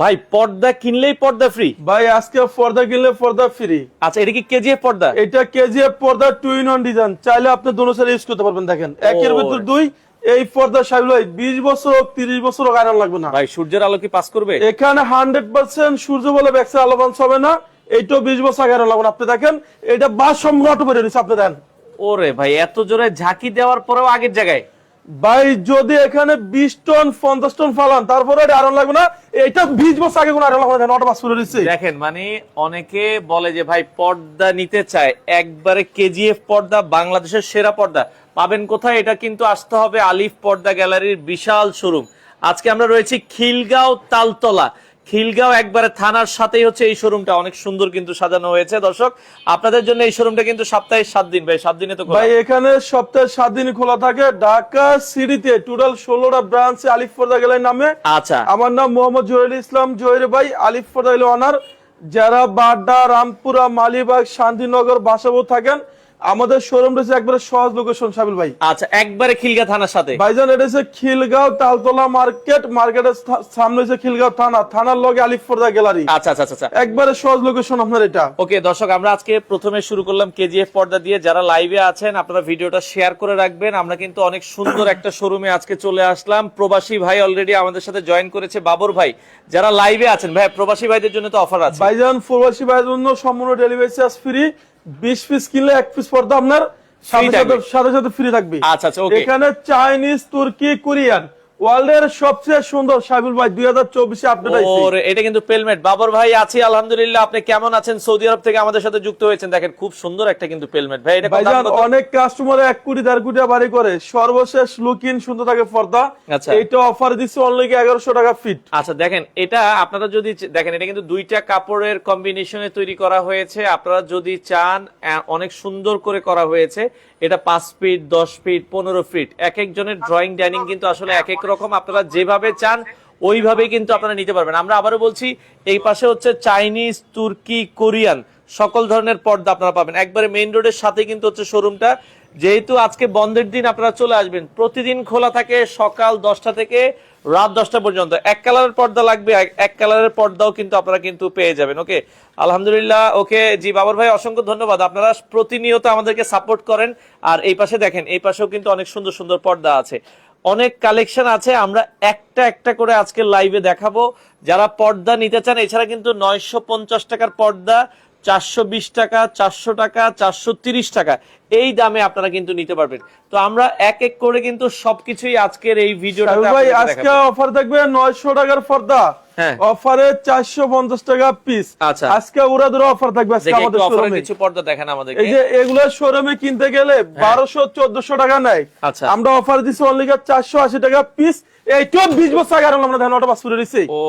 ভাই পর্দা কিনলেই পর্দা ফ্রি ভাই আজকে পর্দা কিনলে পর্দা ফ্রি আচ্ছা এটা কি কেজিএফ পর্দা? এটা কেজিএফ পর্দা টু ইন ওয়ান ডিজাইন চাইলে আপনি দোনো সাইড ইউজ করতে পারবেন দেখেন। একের। ভিতর দুই এই পর্দা সাহেব ভাই বিশ বছর হোক তিরিশ বছর হোক আয়রন লাগবে না। ভাই সূর্যের আলো কি পাস করবে? এখানে হান্ড্রেড পার্সেন্ট সূর্য বলে ব্যাকসে আলোবান্স হবে না। এইটাও বিশ বছর আগে আয়রন লাগবে না। আপনি দেখেন এটা বাস সম্রাট বেরিয়ে রয়েছে আপনি দেন ওরে ভাই এত জোরে ঝাঁকি দেওয়ার পরেও আগের জায়গায়। ভাই, যদি এখানে বিশ টন, পঞ্চাশ টন ফালান, তারপরে আয়রন লাগবে না? এটা বিশ বছর আগে কোনো আয়রন লাগবে নটা মাস দিচ্ছে। দেখেন মানে অনেকে বলে যে, ভাই, পর্দা নিতে চায়। একবারে কেজিএফ পর্দা, বাংলাদেশের সেরা পর্দা। পাবেন কোথায়? এটা কিন্তু আসতে হবে আলিফ পর্দা গ্যালারির বিশাল শোরুম। আজকে আমরা রয়েছি খিলগাঁও তালতলা। খিলগাঁও একবারে থানার সাথেই হচ্ছে এই শোরুমটা অনেক সুন্দর কিন্তু সাজানো হয়েছে। দর্শক আপনাদের জন্য এই শোরুমটা কিন্তু সপ্তাহে সাত দিন। ভাই সাত দিনে তো ভাই এখানে সপ্তাহে সাত দিন খোলা থাকে। ঢাকা সিটিতে টোটাল ষোলোটা ব্রাঞ্চ আলিফ পর্দা গেলের নামে। আচ্ছা। আমার নাম মোহাম্মদ জহির ইসলাম। জহির ভাই আলিফ পর্দা গেলে অনার যারা বাড্ডা রামপুরা মালিবাগ শান্তিনগর বাসাবো থাকেন আমাদের শোরুম রয়েছে একবারে সহজ লোকেশন সাবিল ভাই। আচ্ছা একবারে খিলগা থানার সাথে। ভাইজান এটা হচ্ছে খিলগাঁও তালতলা মার্কেট। মার্কেটের সামনে হচ্ছে খিলগাঁও থানা। থানার লগে আলিফ পর্দা গ্যালারি। আচ্ছা আচ্ছা আচ্ছা একবারে সহজ লোকেশন আপনার এটা। ওকে দর্শক আমরা আজকে প্রথমে শুরু করলাম কেজিএফ পর্দা দিয়ে। যারা লাইভে আছেন আপনারা ভিডিওটা শেয়ার করে রাখবেন। আমরা কিন্তু অনেক সুন্দর একটা শোরুমে আজকে চলে আসলাম। প্রবাসী ভাই অলরেডি আমাদের সাথে জয়েন করেছে বাবর ভাই। যারা লাইভে আছেন ভাই প্রবাসী ভাইদের জন্য তো অফার আছে। ভাইজান প্রবাসী ভাইদের জন্য সম্পূর্ণ ডেলিভারি চার্জ ফ্রি বিশ পিস কিনলে এক পিস পর্দা আপনার সাথে সাথে সাথে সাথে ফ্রি থাকবে। আচ্ছা আচ্ছা ওকে এখানে চাইনিজ তুর্কি কোরিয়ান ওয়ার্ল্ডের সবচেয়ে সুন্দর ভাই দুই হাজার চব্বিশে আপডেট আইছে। ওর এটা কিন্তু পেলমেট। বাবর ভাই আছি আলহামদুলিল্লাহ। আপনি কেমন আছেন? সৌদি আরব থেকে আমাদের সাথে যুক্ত হয়েছেন। দেখেন খুব সুন্দর একটা কিন্তু পেলমেট। ভাই এটা ভাইজান অনেক কাস্টমার এক কোটি দেড় কোটি বাড়ি করে। সর্বশেষ লুকিন সুন্দর থাকে পর্দা। আচ্ছা। এইটা অফার অনলি এগারোশো টাকা ফিট আচ্ছা দেখেন এটা আপনারা যদি দেখেন এটা কিন্তু দুইটা কাপড়ের কম্বিনেশনে তৈরি করা হয়েছে। আপনারা যদি চান অনেক সুন্দর করে করা হয়েছে। এটা পাঁচ ফিট দশ ফিট পনেরো ফিট এক একজনের ড্রয়িং ডাইনিং কিন্তু আসলে এক এক রকম আপনারা যেভাবে চান, ওইভাবেই কিন্তু আপনারা নিতে পারবেন। আমরা আবারও বলছি, এই পাশে হচ্ছে চাইনিজ তুর্কি কোরিয়ান সকল ধরনের পর্দা আপনারা পাবেন। একবারে মেইন রোডের সাথে কিন্তু হচ্ছে শোরুমটা যেহেতু আজকে বন্ধের দিন, আপনারা চলে আসবেন। প্রতিদিন খোলা থাকে সকাল দশটা থেকে রাত দশটা পর্যন্ত। এক কালারের পর্দা লাগবে, এক- কালারের পর্দাও কিন্তু আপনারা কিন্তু পেয়ে যাবেন ওকে আলহামদুলিল্লাহ ওকে জি, বাবর ভাই, অসংখ্য ধন্যবাদ। আপনারা প্রতিনিয়ত আমাদেরকে সাপোর্ট করেন। আর এই পাশে দেখেন, এই পাশেও কিন্তু অনেক সুন্দর সুন্দর পর্দা আছে। অনেক কালেকশন আছে আমরা একটা একটা করে আজকে লাইভে দেখাবো। যারা পর্দা নিতে চান এছাড়া কিন্তু নয়শো পঞ্চাশ টাকার পর্দা চারশো বিশ টাকা চারশো টাকা চারশো তিরিশ টাকা এই দামে আপনারা কিন্তু নিতে পারবেন। তো আমরা এক এক করে কিন্তু সবকিছুই আজকের এই ভিডিওটা ভাই আজকে অফার থাকবে নয়শো টাকার পর্দা। হ্যাঁ। অফারে চারশো পঞ্চাশ টাকা পিস আচ্ছা। আজকে উড়া দুরা অফার থাকবে আজকে আমাদের শোরুমে কিছু পর্দা দেখেন আমাদেরকে। এই যে এগুলো শোরুমে কিনতে গেলে বারোশো চোদ্দশো টাকা নেয়। আচ্ছা। আমরা অফার দিচ্ছি অনলি চারশো আশি টাকা পিস এইটাও বিশ বছর আগে আমরা ধান ওটা পাস করে দিচ্ছি ও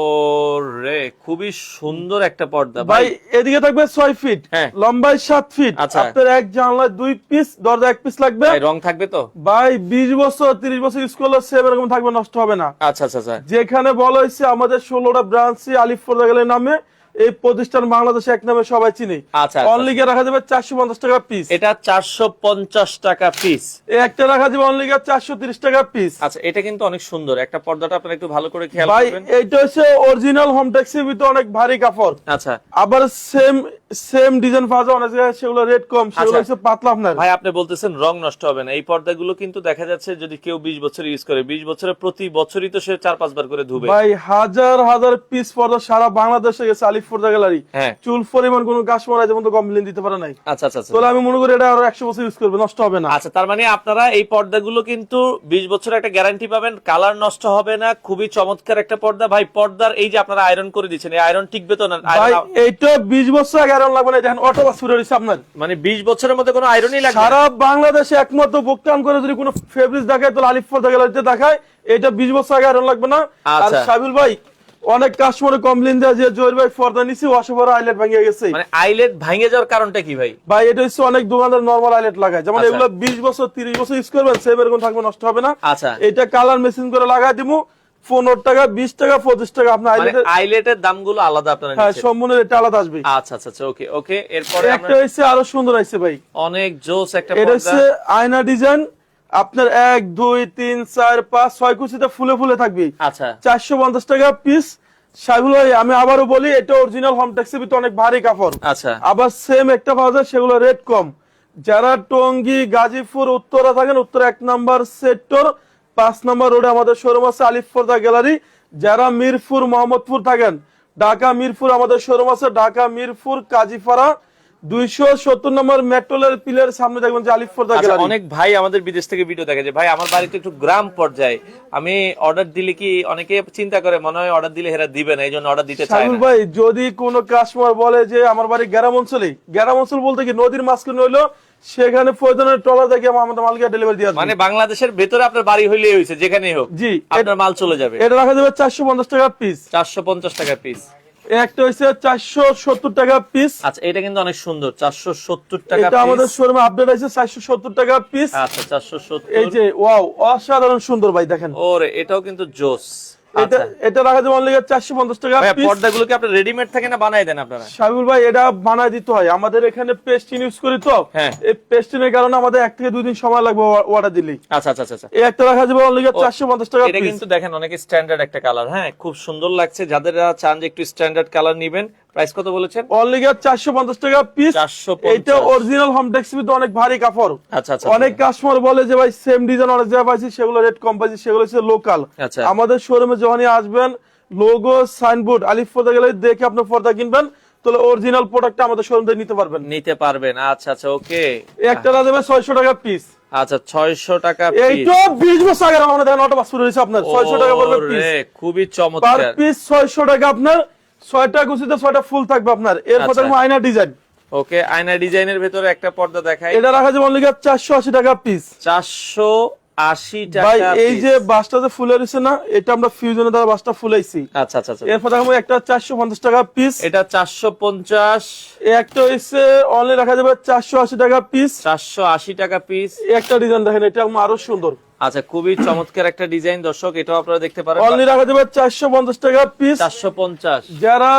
রে খুবই সুন্দর একটা পর্দা। ভাই ভাই এদিকে থাকবে ছয় ফিট হ্যাঁ। লম্বায় সাত ফিট আচ্ছা। আপনার এক জানলায় দুই পিস দরজা এক পিস লাগবে। রং থাকবে তো? ভাই বিশ বছর তিরিশ বছর ইউজ করলে সেম এরকম থাকবে নষ্ট হবে না। আচ্ছা আচ্ছা আচ্ছা। যেখানে বলা হয়েছে আমাদের ষোলোটা ব্রাঞ্চ আলিফ গেলে নামে এই প্রতিষ্ঠান বাংলাদেশে এক নামে সবাই চিনি। আচ্ছা, আচ্ছা। রাখা যাবে চারশো পঞ্চাশ টাকা পিস এটা চারশো পঞ্চাশ টাকা পিস একটা রাখা যাবে অনলি চারশো তিরিশ টাকা পিস আচ্ছা এটা কিন্তু অনেক সুন্দর। একটা পর্দাটা আপনারা একটু ভালো করে খেয়াল ভাই এইটা হচ্ছে অরিজিনাল হোম ট্যাক্সির ভিতরে অনেক ভারী কাপড়। আচ্ছা। আবার সেম সেম ডিজাইন পাওয়া যায় অনেক জায়গায় সেগুলো রেট কম সেগুলো আচ্ছা। হচ্ছে পাতলা আপনার। ভাই আপনি বলতেছেন রং নষ্ট হবে না। এই পর্দাগুলো কিন্তু দেখা যাচ্ছে যদি কেউ বিশ বছর ইউজ করে বিশ বছরে প্রতি বছরই তো সে চার পাঁচবার করে ধুবে। ভাই হাজার হাজার পিস পর্দা সারা বাংলাদেশে গেছে আলিফ পর্দা গ্যালারি চুল পরিমাণ কোনো কাস্টমার যেমন তো কমপ্লেন দিতে পারে নাই। আচ্ছা আচ্ছা আচ্ছা। তাহলে আমি মনে করি এটা আরও একশো বছর ইউজ করবে নষ্ট হবে না। আচ্ছা তার মানে আপনারা এই পর্দাগুলো কিন্তু বিশ বছরের একটা গ্যারান্টি পাবেন কালার নষ্ট হবে না খুবই চমৎকার একটা পর্দা। ভাই পর্দার এই যে আপনারা আয়রন করে দিচ্ছেন এই আয়রন টিকবে তো না? ভাই বিশ বছর আগে আয়রন লাগবে না দেখেন অটো বাস শুরু হয়েছে আপনার মানে বিশ বছরের মধ্যে কোনো আয়রনই লাগবে সারা বাংলাদেশে একমাত্র করে যদি কোনো দেখায় তাহলে আলিফ গ্যালারিতে দেখায় এটা বিশ বছর আগে আয়রন লাগবে না। আর আচ্ছা। সাবিল ভাই অনেক কাস্টমার কমপ্লেন দেয় যে জয়ের ভাই পর্দা নিছি অসবর আইলেট ভেঙে গেছে। মানে আইলেট ভাঙে যাওয়ার কারণটা কি ভাই? ভাই এটা হচ্ছে অনেক দোকানদার নর্মাল আইলেট লাগায়। যেমন আচ্ছা। এগুলো বিশ বছর তিরিশ বছর ইউজ করবেন সেম এরকম থাকবে নষ্ট হবে না। আচ্ছা। এটা কালার মেশিন করে লাগাই দিব পনেরো টাকা বিশ টাকা পঁচিশ টাকা আপনার মানে আইলেটের আইলেটের দামগুলো আলাদা আপনারা হ্যাঁ সম্পূর্ণ এটা আলাদা আসবে। আচ্ছা আচ্ছা আচ্ছা ওকে ওকে এরপরে একটা হচ্ছে আরও সুন্দর ভাই। অনেক জোস একটা এটা হচ্ছে আয়না ডিজাইন। আপনার এক দুই তিন চার পাঁচ ছয় কুচিতে ফুলে ফুলে থাকবে। আচ্ছা। চারশো পঞ্চাশ টাকা পিস সাইবুল আমি আবারও বলি এটা অরিজিনাল হোম ট্যাক্সির ভিতরে অনেক ভারী কাপড়। আচ্ছা। আবার সেম একটা পাওয়া যায় সেগুলো রেট কম। যারা টঙ্গী গাজীপুর উত্তরা থাকেন উত্তর এক নাম্বার সেক্টর পাঁচ নম্বর রোডে আমাদের শোরুম আছে আলিফর্দা গ্যালারি। যারা মিরপুর, মোহাম্মদপুর থাকেন, ঢাকা মিরপুর আমাদের শোরুম আছে, ঢাকা মিরপুর, কাজীপাড়া। দুইশো সত্তর নম্বর মেট্রোলের পিলের সামনে দেখবেন যে আলিফর্দা আচ্ছা, গ্যালারি। অনেক ভাই আমাদের বিদেশ থেকে ভিডিও দেখে যে ভাই আমার বাড়িতে একটু গ্রাম পর্যায়ে আমি অর্ডার দিলে কি অনেকে চিন্তা করে মনে হয় অর্ডার দিলে হেরা দিবে না অর্ডার দিতে চায় না? ভাই যদি কোনো কাস্টমার বলে যে আমার বাড়ি গ্রাম অঞ্চলে গ্রাম অঞ্চল বলতে কি নদীর মাঝখানে হইল সেখানে প্রয়োজনের ট্রলার দেখে আমাদের মালকে ডেলিভারি দিয়ে মানে বাংলাদেশের ভেতরে আপনার বাড়ি হইলেই হয়েছে যেখানেই হোক জি আপনার মাল চলে যাবে। এটা রাখা যাবে চারশো পঞ্চাশ টাকা পিস চারশো পঞ্চাশ টাকা পিস একটা চারশো সত্তর টাকা পিস আচ্ছা এটা কিন্তু অনেক সুন্দর চারশো সত্তর পিস এটা আমাদের। শোরুমে আপডেট আছে চারশো সত্তর টাকা পিস আচ্ছা চারশো সত্তর। এই যে ওয়াও অসাধারণ সুন্দর ভাই দেখেন। ওরে এটাও কিন্তু জোস। এটা এটা রাখা যাবে অনলি চারশো পঞ্চাশ টাকা পর্দাগুলো কি আপনার রেডিমেড থাকে না বানাই দেন আপনারা? ভাই এটা বানায় দিতে হয়। আমাদের এখানে পেস্টিন ইউজ করি তো। হ্যাঁ। এই পেস্টিনের কারণে আমাদের এক থেকে দুই দিন সময় লাগবে অর্ডার দিলেই আচ্ছা আচ্ছা আচ্ছা আচ্ছা। এই একটা রাখা যাবে অনলি চারশো পঞ্চাশ টাকা এটা কিন্তু দেখেন অনেক স্ট্যান্ডার্ড একটা কালার হ্যাঁ? খুব সুন্দর লাগছে। যাদের চান যে একটু স্ট্যান্ডার্ড কালার নিবেন প্রাইস কত বলেছেন? টাকা পিস 450 এইটা অরিজিনাল অনেক ভারী কাপড়। আচ্ছা আচ্ছা অনেক কাস্টমার বলে যে ভাই সেম ডিজাইন অনেক জায়গায় পাইছি সেগুলো রেট কম পাইছি সেগুলো হচ্ছে লোকাল আচ্ছা। আমাদের শোরুমে যখনই আসবেন লোগো সাইনবোর্ড আলিফ পর্দা গেলে দেখে আপনি পর্দা কিনবেন তাহলে অরিজিনাল প্রোডাক্ট আমাদের শোরুম থেকে নিতে পারবেন। নিতে পারবেন। আচ্ছা আচ্ছা ওকে একটা দেবে ছয়শো টাকা পিস আচ্ছা ছয়শো টাকা piece। এইটা বিশ বছর আগে দেখেন অটো পাস শুরু হয়েছে আপনার। ছয়শো টাকা পড়বে পিস খুবই পার চমৎকার পিস ছয়শো টাকা আপনার। ছয়টা গুছিতে ছয়টা ফুল থাকবে আপনার। এরপর আচ্ছা। থাকবে আয়না ডিজাইন। ওকে আয়না ডিজাইনের ভেতরে একটা পর্দা দেখায় এটা রাখা যাবে অনলি চারশো আশি টাকা পিস চারশো আশি ভাই টাকা এই যে বাসটা যে ফুলে না এটা আমরা ফিউজনের দ্বারা বাসটা ফুলাইছি। আচ্ছা আচ্ছা আচ্ছা। এরপর দেখাবো একটা চারশো পঞ্চাশ টাকা পিস এটা একটা অনলি রাখা যাবে চারশো আশি টাকা পিস চারশো আশি টাকা পিস একটা ডিজাইন দেখেন এটা আরও সুন্দর। আচ্ছা খুবই চমৎকার একটা ডিজাইন দর্শক এটাও আপনারা দেখতে পারেন। অনলি রাখা যাবে চারশো পঞ্চাশ টাকা পিস চারশো পঞ্চাশ। যারা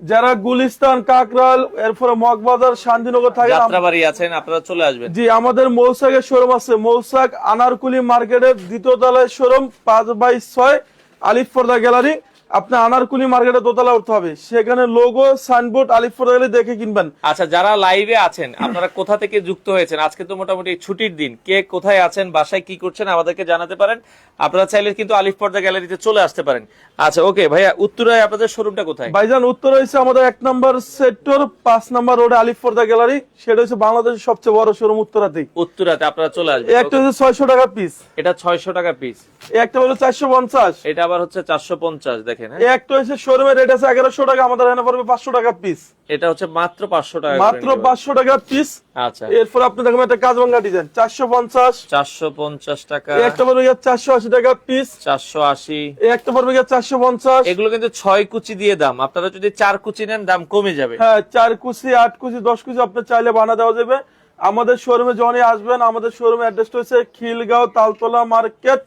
যারা গুলিস্তান কাকরাল এরপরে মগবাজার শান্তিনগর থাকে যাত্রাবাড়ি আছেন আপনারা চলে আসবেন। জি আমাদের মৌসাকের শোরুম আছে। মৌসাক আনারকুলি মার্কেটের দ্বিতীয় তলায় শোরুম পাঁচ বাই ছয় আলিফ পর্দা গ্যালারি। আপনার আনারকুলি মার্কেটে দোতলা উঠতে হবে। সেখানে লোগো সাইনবোর্ড আলিফ পর্দা দেখে কিনবেন। আচ্ছা যারা লাইভে আছেন আপনারা কোথা থেকে যুক্ত হয়েছেন? আজকে তো মোটামুটি ছুটির দিন। কে কোথায় আছেন বাসায় কি করছেন আমাদেরকে জানাতে পারেন। আপনারা চাইলে কিন্তু আলিফ পর্দা গ্যালারিতে চলে আসতে পারেন। আচ্ছা ওকে ভাইয়া উত্তরায় আপনাদের শোরুমটা কোথায়? ভাইজান উত্তর হয়েছে আমাদের এক নম্বর সেক্টর পাঁচ নম্বর রোডে আলিফ পর্দা গ্যালারি সেটা হচ্ছে বাংলাদেশের সবচেয়ে বড় শোরুম উত্তরাতেই। উত্তরাতে আপনারা চলে আসবেন। একটা হচ্ছে ছয়শো টাকা পিস এটা ছয়শো টাকা পিস একটা হলো চারশো পঞ্চাশ। এটা আবার হচ্ছে চারশো পঞ্চাশ দেখেন একটা হচ্ছে শোরুমের রেট আছে এগারোশো টাকা আমাদের এখানে পড়বে পাঁচশো টাকা পিস এটা হচ্ছে মাত্র পাঁচশো টাকা মাত্র পাঁচশো টাকা পিস আচ্ছা। এরপর আপনি দেখবেন একটা কাজবাঙ্গা ডিজাইন চারশো পঞ্চাশ। চারশো পঞ্চাশ টাকা। একটা পড়বে গিয়ে চারশো আশি টাকা পিস চারশো আশি। একটা পড়বে গিয়ে চারশো পঞ্চাশ। এগুলো কিন্তু ছয় কুচি দিয়ে দাম। আপনারা যদি চার কুচি নেন দাম কমে যাবে। হ্যাঁ চার কুচি আট কুচি দশ কুচি আপনি চাইলে বানা দেওয়া যাবে। আমাদের শোরুমে যখনই আসবেন আমাদের শোরুমে অ্যাড্রেসটা হচ্ছে খিলগাঁও তালতলা মার্কেট।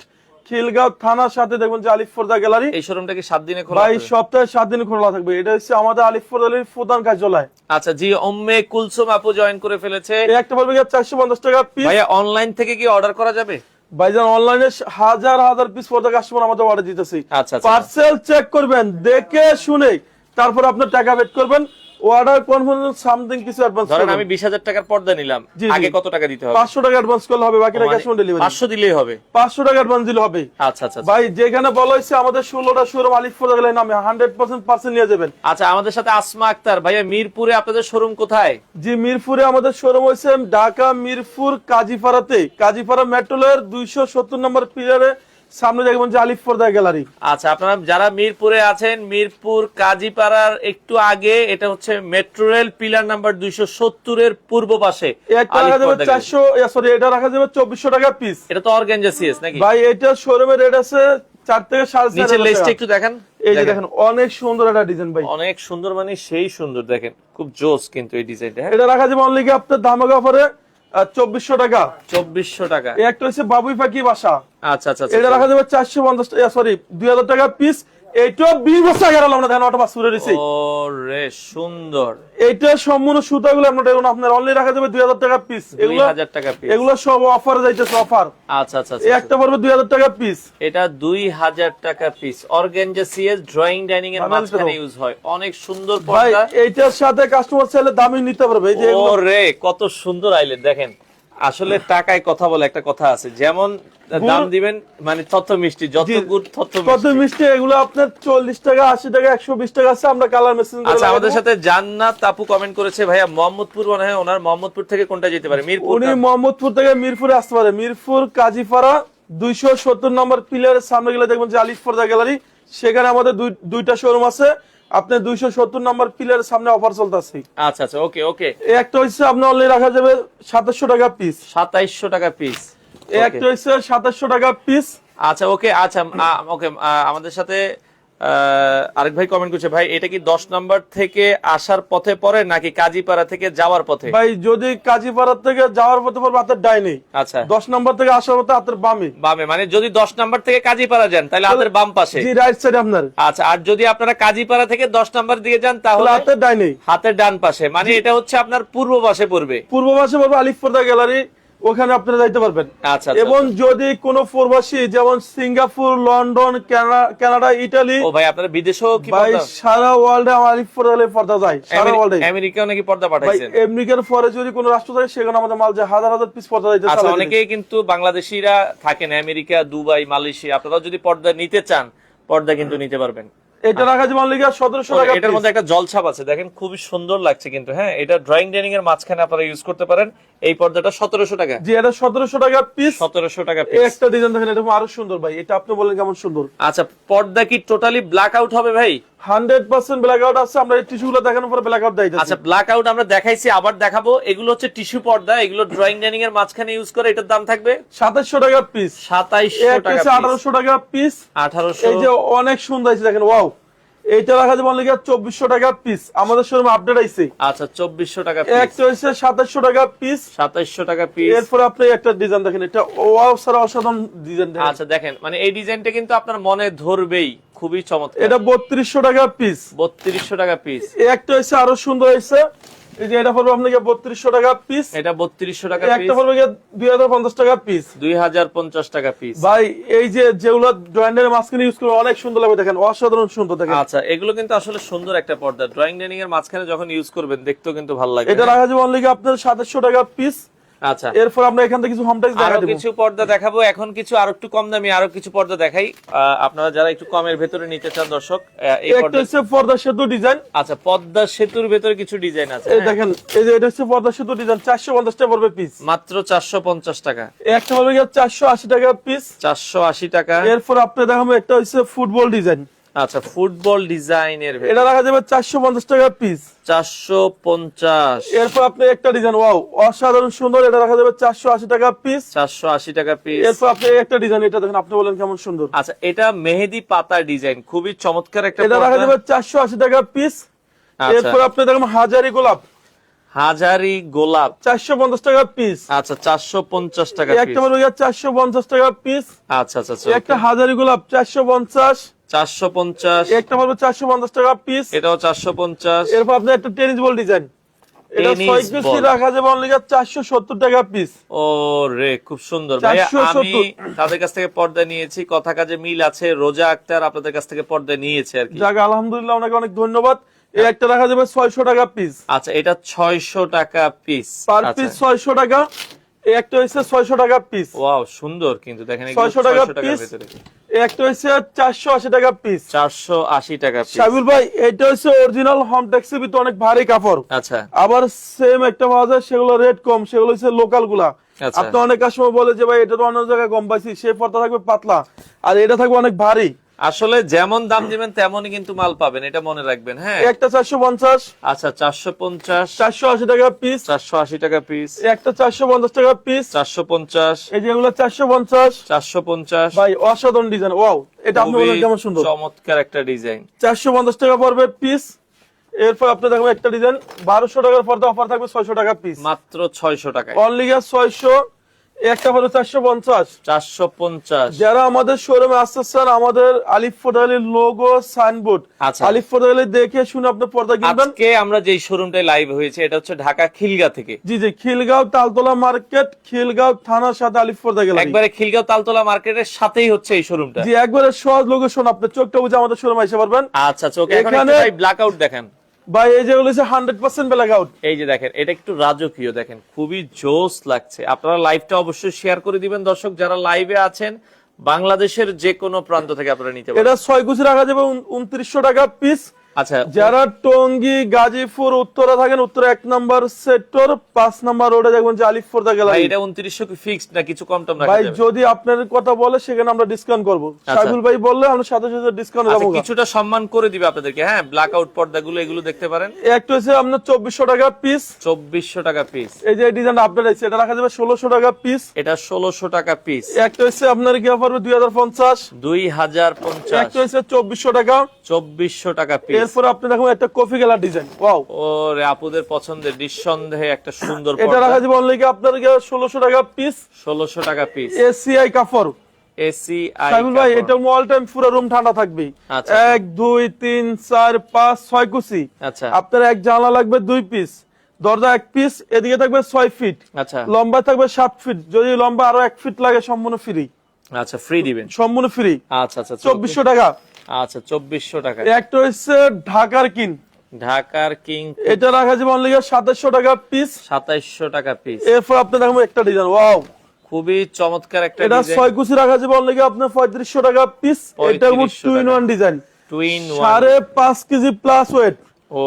খিলগাঁও থানার সাথে দেখবেন যে আলিফ ফোর্দা গ্যালারি। এই শোরুমটা কি সাত দিনে খোলা ভাই সপ্তাহে সাত দিন খোলা থাকবে। এটা হচ্ছে আমাদের আলিফ ফোর্দা গ্যালারির প্রধান কার্যালয়। আচ্ছা জি অম্মে কুলসুম আপু জয়েন করে ফেলেছে। একটা চারশো পঞ্চাশ টাকা পিস ভাইয়া অনলাইন থেকে কি অর্ডার করা যাবে? ভাইজান অনলাইনে হাজার হাজার পিস পর্দা কাস্টমার আমাদের অর্ডার দিতেছি। আচ্ছা আচ্ছা। পার্সেল চেক করবেন দেখে শুনে তারপর আপনার টাকা বেট করবেন। অর্ডার কনফার্মেশন সামথিং কিছু অ্যাডভান্স ধরেন আমি বিশ হাজার টাকার পর্দা নিলাম। আগে কত টাকা দিতে হবে? পাঁচশো টাকা অ্যাডভান্স করলে হবে বাকিটা ক্যাশ অন ডেলিভারি পাঁচশো দিলেই হবে? পাঁচশো টাকা অ্যাডভান্স দিলে হবে। আচ্ছা আচ্ছা আচ্ছা। ভাই যেখানে বলা হয়েছে আমাদের ষোলোটা শোরুম আলিফপুর গেলে নামে হান্ড্রেড পার্সেন্ট পার্সেন্ট নিয়ে যাবেন। আচ্ছা আমাদের সাথে আসমা আক্তার। ভাইয়া মিরপুরে আপনাদের শোরুম কোথায়? জি মিরপুরে আমাদের শোরুম হয়েছে ঢাকা মিরপুর কাজীপাড়াতে। কাজীপাড়া মেট্রোলের দুইশো সত্তর নম্বর পিলারে সামনে দেখবেন যে আলিফপুর গ্যালারি। আচ্ছা আপনারা যারা মিরপুরে আছেন মিরপুর কাজীপাড়ার একটু আগে এটা হচ্ছে মেট্রো রেল পিলার নাম্বার দুইশো সত্তরের পূর্ব পাশে একটা রাখা যাবে চারশো সরি এটা রাখা যাবে চব্বিশশো টাকা পিস এটা তো অর্গানজা সিএস নাকি? ভাই এটা শোরুমের রেট আছে চার থেকে সাড়ে নিচের লেসটা একটু দেখান। এই যে দেখেন। অনেক সুন্দর একটা ডিজাইন ভাই। অনেক সুন্দর মানে সেই সুন্দর দেখেন। খুব জোস কিন্তু এই ডিজাইনটা হ্যাঁ? এটা রাখা যাবে অনলি আপনার দামাগা পরে চব্বিশশো টাকা। চব্বিশশো টাকা। একটা হচ্ছে বাবুই পাখি বাসা। আচ্ছা আচ্ছা আচ্ছা। এটা রাখা যাবে চারশো পঞ্চাশ সরি দুই হাজার টাকা পিস এইটা বিশ বছর আগে আমরা দেখেন অটো পাস করে দিছি। সুন্দর এইটা সম্পূর্ণ সুতাগুলো আপনার দেখুন আপনার অনলি রাখা যাবে দুই হাজার টাকা পিস এগুলো টাকা পিস এগুলো সব অফার যাইতেছে অফার আচ্ছা আচ্ছা এই আচ্ছা একটা পড়বে দুই হাজার টাকা পিস এটা দুই হাজার টাকা পিস অর্গেনজা সিএস ড্রয়িং ডাইনিং এর মাঝখানে ইউজ হয়। অনেক সুন্দর পর্দা। এইটার সাথে কাস্টমার চাইলে দামি নিতে পারবে। এই যে রে কত সুন্দর আইলেন দেখেন। আসলে টাকায় কথা বলে একটা কথা আছে। যেমন দাম দিবেন মানে তত মিষ্টি যত গুড় তত কত মিষ্টি। এগুলো আপনার চল্লিশ টাকা আশি টাকা একশো বিশ টাকা আছে আমরা কালার মেশিন আচ্ছা আমাদের সাথে জান্নাত আপু কমেন্ট করেছে ভাইয়া মোহাম্মদপুর মনে হয় ওনার মোহাম্মদপুর থেকে কোনটা যেতে পারে? মিরপুর উনি? মোহাম্মদপুর থেকে মিরপুরে আসতে পারে। মিরপুর কাজীপাড়া দুইশো সত্তর নম্বর পিলারের সামনে গেলে দেখবেন যে আলিফ পর্দা গ্যালারি। সেখানে আমাদের দুই- দুইটা শোরুম আছে। আপনার দুইশো সত্তর নম্বর পিলারের সামনে অফার চলতেছে। আচ্ছা আচ্ছা ওকে ওকে। একটা হচ্ছে আপনার অনলি রাখা যাবে সাতাশশো টাকা পিস সাতাইশশো টাকা পিস একটা হচ্ছে সাতাশশো টাকা পিস আচ্ছা ওকে আচ্ছা ওকে আমাদের সাথে আরেক ভাই কমেন্ট করছে ভাই এটা কি দশ নাম্বার থেকে আসার পথে পড়ে নাকি কাজীপাড়া থেকে যাওয়ার পথে? ভাই যদি কাজীপাড়া থেকে যাওয়ার পথে পড়বে হাতের ডাইনে। আচ্ছা। দশ নম্বর থেকে আসার পথে হাতের বামে। বামে মানে যদি দশ নাম্বার থেকে কাজীপাড়া যান তাহলে হাতের বাম পাশে। জি রাইট সাইড আপনার। আচ্ছা আর যদি আপনারা কাজীপাড়া থেকে দশ নাম্বার দিকে যান তাহলে হাতের ডাইনে। হাতের ডান পাশে মানে এটা হচ্ছে আপনার পূর্ব পাশে পড়বে। পূর্ব পাশে পড়বে আলিফ গ্যালারি। ওখানে আপনারা যাইতে পারবেন। আচ্ছা আচ্ছা। এবং যদি কোন প্রবাসী যেমন সিঙ্গাপুর লন্ডন কানা- কানাডা ইটালি ও ভাই আপনারা বিদেশেও কি ভাই সারা ওয়ার্ল্ডে আমার পর্দা পর্দা যায় সারা ওয়ার্ল্ডে। আমেরিকাও নাকি পর্দা ভাই আমেরিকার পরে যদি কোন রাষ্ট্র থাকে সেখানে আমাদের মাল যায় হাজার হাজার পিস পর্দা যাইতে আচ্ছা অনেকেই কিন্তু বাংলাদেশিরা থাকেন আমেরিকা দুবাই মালয়েশিয়া আপনারা যদি পর্দা নিতে চান পর্দা কিন্তু নিতে পারবেন। এটা রাখা যাবে অনলি সতেরোশো টাকা এটার মধ্যে একটা জলছাপ আছে দেখেন খুবই সুন্দর লাগছে কিন্তু হ্যাঁ এটা ড্রয়িং ডাইনিং এর মাঝখানে আপনারা ইউজ করতে পারেন। এই পর্দাটা সতেরোশো টাকা। জি এটা সতেরোশো টাকা পিস সতেরোশো টাকা একটা ডিজাইন দেখেন এটা আরও সুন্দর ভাই। এটা আপনি বলেন কেমন সুন্দর। আচ্ছা পর্দা কি টোটালি ব্ল্যাক আউট হবে ভাই? হান্ড্রেড পার্সেন্ট ব্ল্যাক আউট আছে আমরা টিস্যু গুলো দেখানোর পরে ব্ল্যাক আউট দেয় আচ্ছা ব্ল্যাক আউট আমরা দেখাইছি আবার দেখাবো। এগুলো হচ্ছে টিস্যু পর্দা এগুলো ড্রয়িং ডাইনিং এর মাঝখানে ইউজ করে এটার দাম থাকবে? সাতাশশো টাকা পিস সাতাইশশো টাকা আঠারোশো টাকা পিস আঠারোশো। এই যে অনেক সুন্দর আছে দেখেন ওয়াও এইটা রাখা যাবে অনেক চব্বিশশো টাকা পিস আমাদের শোরুমে আপডেট আইছে। আচ্ছা চব্বিশশো টাকা একটা হচ্ছে সাতাশশো টাকা পিস সাতাশশো টাকা পিস এরপরে আপনি একটা ডিজাইন দেখেন এটা ওয়াও সারা অসাধারণ ডিজাইন আচ্ছা দেখেন মানে এই ডিজাইনটা কিন্তু আপনার মনে ধরবেই খুবই চমৎকার। এটা বত্রিশশো টাকা পিস বত্রিশশো টাকা পিস একটা হচ্ছে আরও সুন্দর হয়েছে এই যে এটা পড়বে আপনাকে বত্রিশশো টাকা পিস এটা বত্রিশশো টাকা একটা পড়বে দুই হাজার পঞ্চাশ টাকা পিস দুই হাজার পঞ্চাশ টাকা পিস ভাই এই যে যেগুলো জয়েন্টের মাঝখানে ইউজ করে অনেক সুন্দর লাগবে দেখেন অসাধারণ সুন্দর দেখেন। আচ্ছা এগুলো কিন্তু আসলে সুন্দর একটা পর্দা। ড্রয়িং ডাইনিং এর মাঝখানে যখন ইউজ করবেন দেখতেও কিন্তু ভালো লাগে এটা রাখা যাবে অনলি আপনার সাতাশশো টাকা পিস আচ্ছা। এরপর আমরা এখান থেকে কিছু হোম ট্যাক্স দেখা আরও দেবো। কিছু পর্দা দেখাবো। এখন কিছু আরও একটু কম দামি আরও কিছু পর্দা দেখাই। আপনারা যারা একটু কমের ভেতরে নিতে চান দর্শক এই পর্দা হচ্ছে পর্দা সেতু ডিজাইন আচ্ছা পদ্মা সেতুর ভেতরে কিছু ডিজাইন আছে এই হ্যাঁ? দেখেন এই যে এটা হচ্ছে পর্দা সেতু ডিজাইন চারশো পঞ্চাশ টাকা পড়বে পিস মাত্র চারশো পঞ্চাশ টাকা। একটা পড়বে চারশো আশি টাকা পিস চারশো আশি টাকা। এরপর আপনি দেখাবো একটা হচ্ছে ফুটবল ডিজাইন আচ্ছা ফুটবল ডিজাইনের এটা রাখা যাবে চারশো পঞ্চাশ টাকা পিস চারশো পঞ্চাশ। এরপর আপনি একটা ডিজাইন ওয়াও অসাধারণ সুন্দর এটা রাখা যাবে চারশো আশি টাকা পিস চারশো আশি টাকা পিস এরপর আপনি একটা ডিজাইন এটা দেখেন আপনি বলেন কেমন সুন্দর। আচ্ছা এটা মেহেদি পাতা ডিজাইন খুবই চমৎকার একটা এটা রাখা পর্দা। যাবে চারশো আশি টাকা পিস আচ্ছা। এরপর আপনি দেখেন হাজারি গোলাপ। হাজারি গোলাপ। চারশো পঞ্চাশ টাকা পিস আচ্ছা চারশো পঞ্চাশ টাকা একটা চারশো পঞ্চাশ টাকা পিস আচ্ছা আচ্ছা আচ্ছা একটা হাজারি গোলাপ চারশো পঞ্চাশ। চারশো পঞ্চাশ। একটা চারশো পঞ্চাশ টাকা পিস এটাও চারশো পঞ্চাশ। এরপর আপনি একটা টেনিস বল ডিজাইন এটা ছয় পিস রাখা যাবে অনলি চারশো সত্তর টাকা পিস ও রে খুব সুন্দর। আমি তাদের কাছ থেকে পর্দা নিয়েছি কথা কাজে মিল আছে। রোজা আক্তার আপনাদের কাছ থেকে পর্দা নিয়েছে আর কি। যাক আলহামদুলিল্লাহ অনেক অনেক ধন্যবাদ। এই একটা রাখা যাবে ছয়শো টাকা পিস আচ্ছা এটা ছয়শো টাকা পিস পার পিস ছয়শো টাকা। একটা হচ্ছে ছয়শো টাকা পিস ওয়াও সুন্দর কিন্তু দেখেন 600 টাকা। এই একটা হচ্ছে চারশো আশি টাকা পিস চারশো আশি টাকা পিস সাবির ভাই এটা হচ্ছে অরিজিনাল হোম ট্যাক্সি ভিতরে অনেক ভারী কাপড়। আচ্ছা। আবার সেম একটা পাওয়া যায় সেগুলো রেট কম সেগুলো হচ্ছে লোকালগুলা। আচ্ছা। আপনি অনেক কাস্টমার বলে যে ভাই এটা তো অন্য জায়গায় কম পাইছি সে পর্দা থাকবে পাতলা। আর এটা থাকবে অনেক ভারী। আসলে যেমন দাম দিবেন তেমনই কিন্তু মাল পাবেন এটা মনে রাখবেন হ্যাঁ? একটা চারশো পঞ্চাশ। আচ্ছা চারশো পঞ্চাশ। চারশো আশি টাকা পিস চারশো আশি টাকা পিস একটা চারশো পঞ্চাশ টাকা পিস চারশো পঞ্চাশ। এই যেগুলো চারশো পঞ্চাশ। চারশো পঞ্চাশ। ভাই অসাধারণ ডিজাইন ওয়াও এটা আপনি বলেন কেমন সুন্দর। চমৎকার একটা ডিজাইন চারশো পঞ্চাশ টাকা পড়বে পিস এরপর আপনি দেখবেন একটা ডিজাইন বারোশো টাকার পর্দা অফার থাকবে ছয়শো টাকা পিস মাত্র ছয়শো টাকা অনলি ছয়শো। একটা হলো চারশো পঞ্চাশ। চারশো পঞ্চাশ। যারা আমাদের শোরুমে আসতে স্যার আমাদের আলিফ ফোটালির লোগো সাইনবোর্ড আচ্ছা। আলিফ ফোটালি দেখে শুনে আপনি পর্দা কিনবেন। আজকে আমরা যেই শোরুমটায় লাইভ হয়েছে এটা হচ্ছে ঢাকা খিলগা থেকে। জি জি খিলগাঁও তালতলা মার্কেট খিলগাঁও থানার সাথে আলিফ ফোর্দা গেল একবারে খিলগাঁও তালতলা মার্কেটের সাথেই হচ্ছে এই শোরুমটা জি একবারে সহজ লোকেশন আপনি চোখটা বুঝে আমাদের শোরুমে এসে পারবেন। আচ্ছা চোখ এখন এখানে- ব্ল্যাক আউট দেখেন। ভাই এই যে হলো হান্ড্রেড পার্সেন্ট ব্ল্যাক আউট এই যে দেখেন এটা একটু রাজকীয় দেখেন খুবই জোস লাগছে। আপনারা লাইভটা অবশ্যই শেয়ার করে দিবেন। দর্শক যারা লাইভে আছেন বাংলাদেশের যে কোনো প্রান্ত থেকে আপনারা নিতে পারেন। এটা ছয় কুচি রাখা যাবে উনত্রিশশো টাকা পিস আচ্ছা যারা টঙ্গী গাজীপুর উত্তরা থাকেন উত্তরা এক নম্বর সেক্টর পাঁচ নাম্বার রোডে দেখবেন যে আলিফ ফোর্দা এটা উনত্রিশশো কি ফিক্সড না কিছু কম টম ভাই যদি আপনার কথা বলে সেখানে আমরা ডিসকাউন্ট করব। সাইবুল ভাই বললে আমরা সাথে সাথে ডিসকাউন্ট আচ্ছা দেবো কিছুটা সম্মান করে দিবে আপনাদেরকে হ্যাঁ? ব্ল্যাক আউট পর্দাগুলো এগুলো দেখতে পারেন। একটা হচ্ছে আপনার চব্বিশশো টাকা পিস চব্বিশশো টাকা পিস এই যে ডিজাইন আপডেট আছে এটা রাখা যাবে ষোলোশো টাকা পিস এটা ষোলোশো টাকা পিস একটা হচ্ছে আপনার কি পারবে দুই হাজার পঞ্চাশ। দুই হাজার পঞ্চাশ। একটা হচ্ছে চব্বিশশো টাকা। চব্বিশশো টাকা পিস এরপর আপনি দেখুন একটা কফি কালার ডিজাইন। ওয়াও। ওরে আপুদের পছন্দের নিঃসন্দেহে একটা সুন্দর এটা রাখা যাবে অনলি কি আপনার টাকা পিস টাকা পিস এসিআই সাইবুল ভাই এটা অল টাইম পুরো রুম ঠান্ডা থাকবে আচ্ছা। এক দুই তিন চার পাঁচ ছয় কুচি। আচ্ছা। আপনার এক জানলা লাগবে দুই পিস দরজা এক পিস এদিকে থাকবে ছয় ফিট আচ্ছা। লম্বা থাকবে সাত ফিট যদি লম্বা আরও এক ফিট লাগে সম্পূর্ণ ফ্রি আচ্ছা ফ্রি দিবেন। সম্পূর্ণ ফ্রি আচ্ছা আচ্ছা। চব্বিশশো টাকা। আচ্ছা চব্বিশশো টাকা। একটা হচ্ছে ঢাকার কিন ঢাকার কিং। এটা রাখা যাবে অনলি সাতাশশো টাকা পিস সাতাইশশো টাকা পিস এরপর আপনি দেখুন একটা ডিজাইন ওয়াও খুবই চমৎকার একটা এটা ছয় কুচি রাখা যাবে অনলি আপনার পঁয়ত্রিশশো টাকা পিস এটা 3500 two in one design twin সাড়ে পাঁচ কেজি প্লাস ওয়েট ও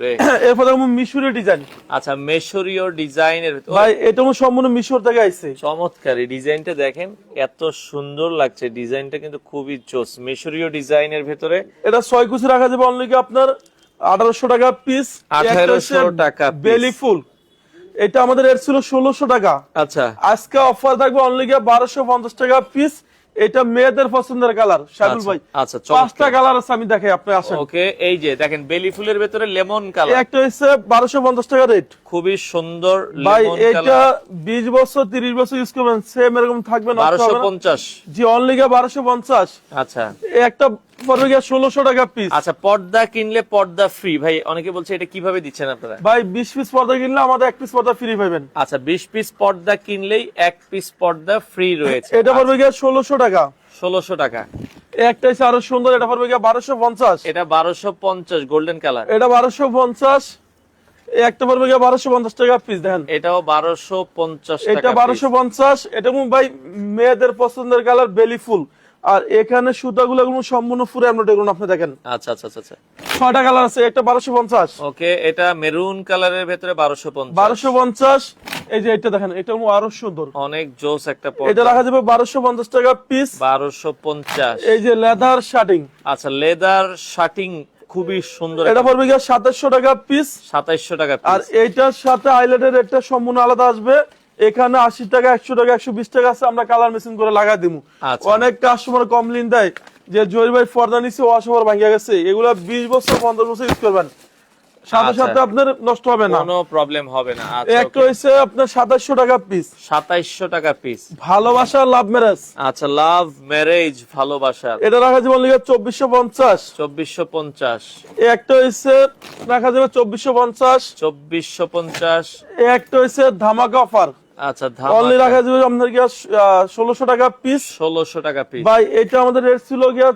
রে এরপর দেখুন মিশরের ডিজাইন আচ্ছা মেশরীয় ডিজাইনের ভাই এটা আমার সম্পূর্ণ মিশর থেকে আইছে। চমৎকার এই ডিজাইনটা দেখেন এত সুন্দর লাগছে। ডিজাইনটা কিন্তু খুবই জোস। মেশরীয় ডিজাইনের ভেতরে এটা ছয় কুচি রাখা যাবে অনলি আপনার আঠারোশো টাকা পিস 1800 টাকা বেলি ফুল এটা আমাদের এর ছিল ষোলোশো টাকা। আচ্ছা। আজকে অফার থাকবে অনলি বারোশো পঞ্চাশ টাকা পিস এটা মেয়েদের পছন্দের কালার শাহুল আচ্ছা, ভাই। আচ্ছা, পাঁচটা কালার আছে আমি দেখাই আপনি আসেন। ওকে এই যে দেখেন বেলি ফুলের ভেতরে লেমন কালার। একটা হচ্ছে বারোশো পঞ্চাশ টাকা রেট। খুবই সুন্দর ভাই এটা কালার। বিশ বছর তিরিশ বছর ইউজ করবেন সেম এরকম থাকবে বারোশো না। পঞ্চাশ। জি অনলি গিয়ে বারোশো পঞ্চাশ। আচ্ছা। একটা ষোলোশো টাকা পিস আচ্ছা পর্দা কিনলে পর্দা ফ্রি ভাই অনেকে বলছে এটা কীভাবে দিচ্ছেন আপনারা? ভাই বিশ পিস পর্দা কিনলে আমাদের এক পিস পর্দা ফ্রি পাবেন। আচ্ছা বিশ পিস পর্দা কিনলেই এক পিস পর্দা ফ্রি রয়েছে। এটা পড়বে গিয়ে ষোলোশো টাকা। ষোলোশো টাকা। একটা হচ্ছে আরও সুন্দর এটা পড়বে গিয়ে বারোশো পঞ্চাশ। এটা বারোশো পঞ্চাশ গোল্ডেন কালার এটা বারোশো পঞ্চাশ একটা পড়বে গিয়ে বারোশো পঞ্চাশ টাকা পিস দেখেন। এটাও বারোশো পঞ্চাশ এটা বারোশো পঞ্চাশ এটা ভাই মেয়েদের পছন্দের কালার বেলি ফুল। আর এখানে সুতাগুলো সম্পূর্ণ ফুরে এগুলো আপনি দেখেন। আচ্ছা আচ্ছা আচ্ছা আচ্ছা। ছয়টা কালার আছে একটা বারোশো পঞ্চাশ। ওকে এটা মেরুন কালারের ভেতরে বারোশো পঞ্চাশ। বারোশো পঞ্চাশ এই যে এটা দেখেন এটা আরও সুন্দর। অনেক জোস একটা এটা রাখা যাবে বারোশো পঞ্চাশ টাকা পিস বারোশো পঞ্চাশ। এই যে লেদার শার্টিং আচ্ছা লেদার শার্টিং খুবই সুন্দর এটা পড়বে গিয়ে সাতাশশো টাকা পিস সাতাইশশো টাকা আর এইটার সাথে আইলেটের একটা সম্পূর্ণ আলাদা আসবে। এখানে আশি টাকা একশো টাকা একশো বিশ টাকা আছে আমরা কালার মেশিন করে লাগাই দিব আচ্ছা। অনেক কাস্টমার কমপ্লেন দেয়। যে জহির ভাই ফর্দা নিচ্ছে ওয়াশওভার ভাঙিয়া গেছে। এগুলা বিশ বছর পঞ্চাশ বছর ইউজ করবেন। সাথে আচ্ছা। সাথে আপনার নষ্ট হবে না। কোনো প্রবলেম হবে না। একটা হয়েছে আপনার সাতাশশো টাকা পিস সাতাইশশো টাকা পিস ভালোবাসা লাভ ম্যারেজ আচ্ছা লাভ ম্যারেজ ভালোবাসার এটা রাখা যাবে লিগে চব্বিশশো পঞ্চাশ। চব্বিশশো পঞ্চাশ। একটা হয়েছে রাখা যাবে চব্বিশশো পঞ্চাশ। চব্বিশশো পঞ্চাশ। একটা হয়েছে ধামাকা অফার আচ্ছা অনলি রাখা যাবে আপনার গিয়া ষোলোশো টাকা পিস ষোলোশো টাকা পিস ভাই এটা আমাদের রেট ছিল গিয়া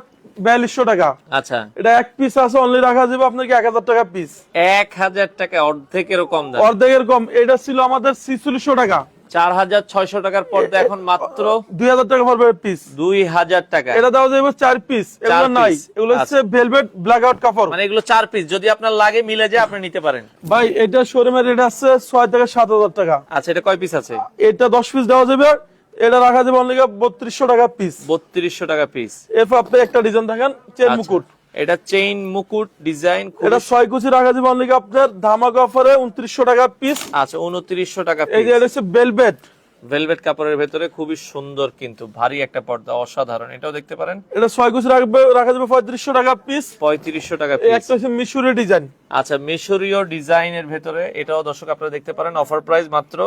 বিয়াল্লিশশো টাকা। আচ্ছা। এটা এক পিস আছে অনলি রাখা যাবে আপনাকে এক হাজার টাকা পিস এক হাজার টাকা অর্ধেকেরও কম দাম। অর্ধেকের কম এটা ছিল আমাদের ছিচল্লিশশো টাকা। চার হাজার ছয়শো টাকার পর্দা এখন মাত্র দুই হাজার টাকা পড়বে পিস দুই হাজার টাকা। এটা দেওয়া যাবে চার পিস এগুলো নাই। এগুলো হচ্ছে ভেলভেট ব্ল্যাক আউট কাপড়। মানে এগুলো চার পিস যদি আপনার লাগে মিলে যায় আপনি নিতে পারেন। ভাই এটা শোরুমের রেট আছে ছয় থেকে সাত হাজার টাকা। আচ্ছা এটা কয় পিস আছে? এটা দশ পিস দেওয়া যাবে। এটা রাখা যাবে অনলি বত্রিশশো টাকা পিস বত্রিশশো টাকা পিস এরপর আপনি একটা ডিজাইন দেখেন চেন মুকুট। এটা চেইন মুকুট ডিজাইন এটা ছয় কুচি রাখা যাবে অনলি আপনার? ধামাকা অফারে উনত্রিশশো টাকা পিস আচ্ছা উনত্রিশশো টাকা এই যে এটা হচ্ছে বেলভেট ভেলভেট কাপড়ের ভেতরে খুবই সুন্দর কিন্তু ভারী একটা পর্দা অসাধারণ। এটাও দেখতে পারেন। এটা ছয় কুচি রাখবে রাখা যাবে পঁয়ত্রিশশো টাকা পিস পঁয়ত্রিশশো টাকা পিস একটা হচ্ছে মিশরি ডিজাইন আচ্ছা মিশরীয় ডিজাইনের ভেতরে এটাও দর্শক আপনারা দেখতে পারেন। অফার প্রাইস মাত্র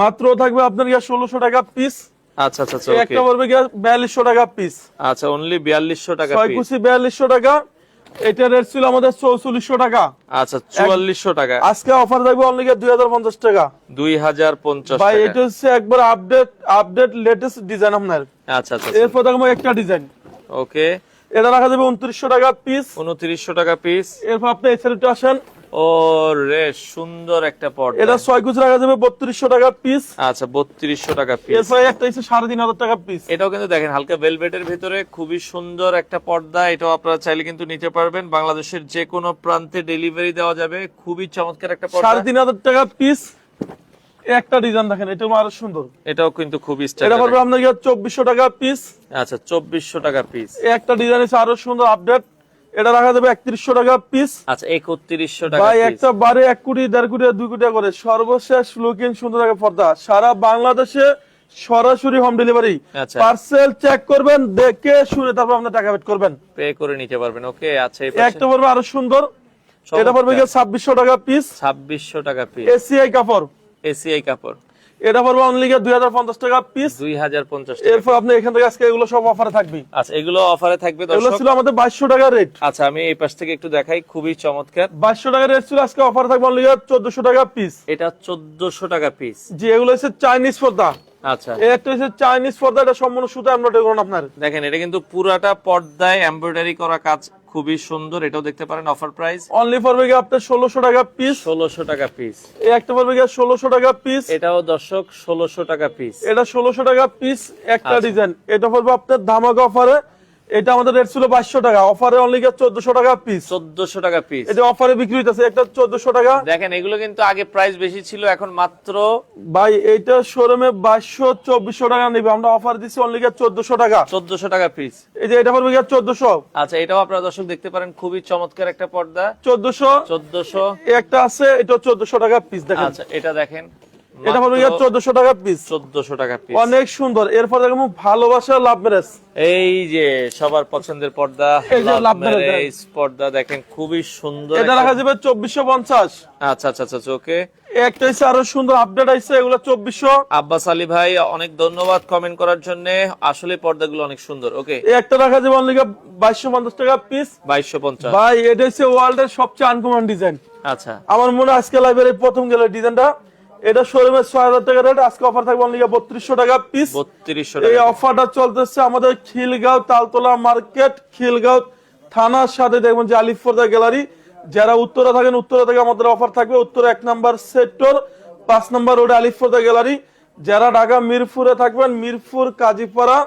মাত্র থাকবে আপনার ষোলোশো টাকা পিস আচ্ছা আচ্ছা আচ্ছা একটা পড়বে গিয়া বিয়াল্লিশশো টাকা পিস আচ্ছা অনলি বিয়াল্লিশশো টাকা ছয় পিস কুচি বিয়াল্লিশশো টাকা এটা রেট ছিল আমাদের চৌচল্লিশশো টাকা। আচ্ছা চুয়াল্লিশশো টাকা। আজকে অফার থাকবে অনলি গিয়া দুই হাজার পঞ্চাশ টাকা। দুই হাজার পঞ্চাশ ভাই এটা হচ্ছে একবার আপডেট আপডেট লেটেস্ট ডিজাইন আপনার। আচ্ছা আচ্ছা এরপর দেখব একটা ডিজাইন ওকে এটা রাখা যাবে উনত্রিশশো টাকা পিস উনত্রিশশো টাকা পিস এরপর আপনি এই আসেন। ও রে সুন্দর একটা পর্দা। এটা ছয় কুচি রাখা যাবে বত্রিশশো টাকা পিস আচ্ছা বত্রিশশো টাকা পিস এরপর একটা হচ্ছে সাড়ে তিন হাজার টাকা পিস এটাও কিন্তু দেখেন হালকা ভেলভেটের ভিতরে খুবই সুন্দর একটা পর্দা। এটাও আপনারা চাইলে কিন্তু নিতে পারবেন। বাংলাদেশের যে কোনো প্রান্তে ডেলিভারি দেওয়া যাবে। খুবই চমৎকার একটা পর্দা। সাড়ে তিন হাজার টাকা পিস একটা ডিজাইন দেখেন এটা আরও সুন্দর। এটাও কিন্তু খুবই এটা পড়বে আপনার চব্বিশশো টাকা পিস আচ্ছা চব্বিশশো টাকা পিস একটা ডিজাইন আছে আরও সুন্দর আপডেট এটা রাখা যাবে একত্রিশশো টাকা পিস আচ্ছা একত্রিশশো টাকা ভাই একটা বারে এক কোটি দেড় কোটি দুই কোটি করে। সর্বশেষ লুকিং সুন্দর একটা পর্দা। সারা বাংলাদেশে সরাসরি হোম ডেলিভারি। পার্সেল চেক করবেন দেখে শুনে তারপর আপনার টাকা পেড করবেন। পে করে নিতে পারবেন ওকে আচ্ছা একটা পড়বে আরও সুন্দর। এটা পড়বে ছাব্বিশশো টাকা পিস ছাব্বিশশো টাকা পিস এসিআই কাপড়। এসিআই কাপড়। এটা পড়বে অনলি দুই হাজার পঞ্চাশ টাকা পিস দুই হাজার পঞ্চাশ এরপর আপনি এখান থেকে আজকে এগুলো সব অফারে থাকবে। আচ্ছা এগুলো অফারে থাকবে এগুলো ছিল আমাদের বাইশশো টাকা রেট আচ্ছা আমি এই পাশ থেকে একটু দেখাই খুবই চমৎকার। বাইশশো টাকা রেট ছিল আজকে অফার থাকবে অনলি চোদ্দশো টাকা পিস এটা চোদ্দশো টাকা পিস জি এগুলো হচ্ছে চাইনিজ পর্দা। আচ্ছা। একটা হচ্ছে চাইনিজ পর্দা এটা সম্পূর্ণ সুতা আমরা করুন আপনার। দেখেন এটা কিন্তু পুরাটা পর্দায় এমব্রয়ডারি করা কাজ খুবই সুন্দর এটাও দেখতে পারেন অফার প্রাইস অনলি পড়বে গিয়ে আপনার ষোলোশো টাকা পিস ষোলোশো টাকা পিস এই একটা পড়বে গিয়ে ষোলোশো টাকা পিস এটাও দর্শক ষোলোশো টাকা পিস এটা ষোলোশো টাকা পিস একটা আচ্ছা। ডিজাইন এটা পড়বে আপনার ধামাকা অফারে এটা আমাদের রেট ছিল বাইশশো টাকা। অফারে অনলি চোদ্দশো টাকা পিস চোদ্দশো টাকা পিস এটা অফারে বিক্রি হইতেছে একটা চোদ্দশো টাকা। দেখেন এগুলো কিন্তু আগে প্রাইস বেশি ছিল এখন মাত্র ভাই এইটা শোরুমে বাইশশো চব্বিশশো টাকা নেবে। আমরা অফার দিচ্ছি অনলি চোদ্দশো টাকা। চোদ্দশো টাকা পিস এই যে এটা পড়বে চোদ্দশো। আচ্ছা এটাও আপনারা দর্শক দেখতে পারেন খুবই চমৎকার একটা পর্দা। চোদ্দশো। চোদ্দশো। একটা আছে এটা চোদ্দশো টাকা পিস দেখেন। আচ্ছা এটা দেখেন। এটা পড়বে টাকা পিস চোদ্দশো টাকা পিস অনেক সুন্দর। এরপর ভালোবাসা লাভ ম্যারেজ এই যে সবার পছন্দের পর্দা marriage পর্দা দেখেন খুবই সুন্দর এটা রাখা যাবে আচ্ছা আচ্ছা আচ্ছা ওকে একটা হচ্ছে আরও সুন্দর আপডেট এগুলো আব্বাস আলী ভাই অনেক ধন্যবাদ কমেন্ট করার জন্য। আসলে পর্দাগুলো অনেক সুন্দর ওকে একটা রাখা যাবে অনলি বাইশশো পঞ্চাশ টাকা পিস বাইশশো পঞ্চাশ। ভাই এটা হচ্ছে ওয়ার্ল্ড এর সবচেয়ে আনকমন ডিজাইন আচ্ছা। আমার মনে হয় আজকে লাইব্রেরি প্রথম গেল ডিজাইনটা এটা শোরুমে ছয় হাজার টাকা রেট আজকে অফার থাকবে অনলি বত্রিশশো টাকা পিস বত্রিশশো এই অফারটা চলতেছে আমাদের খিলগাঁও তালতলা মার্কেট খিলগাঁও থানার সাথে দেখবেন যে আলিফোর্দা গ্যালারি যারা উত্তরা থাকেন উত্তরা থেকে আমাদের অফার থাকবে। উত্তরা এক নাম্বার সেক্টর পাঁচ নাম্বার রোডে আলিফোর্দা গ্যালারি যারা ঢাকা মিরপুরে থাকবেন মিরপুর কাজীপাড়া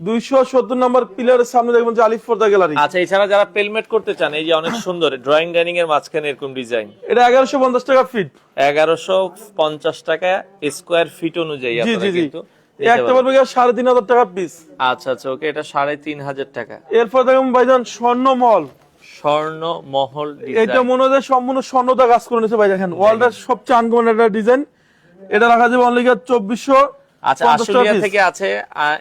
দুইশো সত্তর নাম্বার পিলারের সামনে দেখবেন যে আলিফর্দা গ্যালারি। আচ্ছা এছাড়া যারা পেলমেট করতে চান এই যে অনেক সুন্দর ড্রয়িং ডাইনিং এর মাঝখানে এরকম ডিজাইন এটা এগারোশো পঞ্চাশ টাকা ফিট এগারোশো পঞ্চাশ টাকা স্কোয়ার ফিট অনুযায়ী আপনারা কিন্তু একটা পড়বে সাড়ে তিন হাজার টাকা পিস আচ্ছা আচ্ছা ওকে এটা সাড়ে তিন হাজার টাকা। এরপর দেখুন ভাইজান স্বর্ণ মহল। এটা মনে হয় সম্পূর্ণ স্বর্ণতা কাজ করে ভাই দেখেন ওয়ার্ল্ডের সবচেয়ে আনকমন একটা ডিজাইন এটা রাখা যাবে অনলি চব্বিশশো আচ্ছা আশুলিয়া থেকে আছে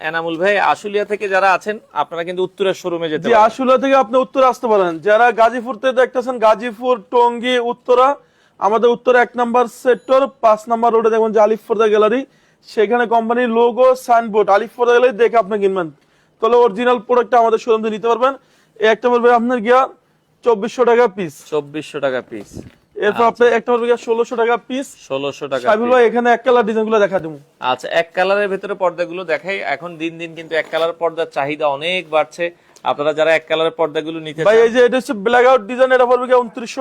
এনামুল ভাই আশুলিয়া থেকে যারা আছেন আপনারা কিন্তু উত্তরের শোরুমে যেতে পারেন আশুলিয়া থেকে আপনি উত্তরে আসতে পারেন। যারা গাজীপুর থেকে দেখতেছেন গাজীপুর টঙ্গী উত্তরা আমাদের উত্তরে এক নাম্বার সেক্টর পাঁচ নাম্বার রোডে দেখবেন যে আলিফর্দা গ্যালারি সেখানে কোম্পানির লোগো সাইনবোর্ড আলিফর্দা গ্যালারি দেখে আপনি কিনবেন। তাহলে অরিজিনাল প্রোডাক্টটা আমাদের শোরুম থেকে নিতে পারবেন। এই একটা বলবে আপনার গিয়া চব্বিশশো টাকা পিস চব্বিশশো টাকা পিস এরপর আপনার একটা বলবে গিয়া টাকা পিস ষোলোশো টাকা সাইবুল ভাই এখানে এক কালার ডিজাইন দেখা দেবো। আচ্ছা এক কালারের ভেতরে পর্দাগুলো দেখাই। এখন দিন দিন কিন্তু এক কালার পর্দার চাহিদা অনেক বাড়ছে। আপনারা যারা এক কালারের পর্দাগুলো নিতে ভাই এই যে এটা হচ্ছে ব্ল্যাক আউট ডিজাইন এটা পড়বে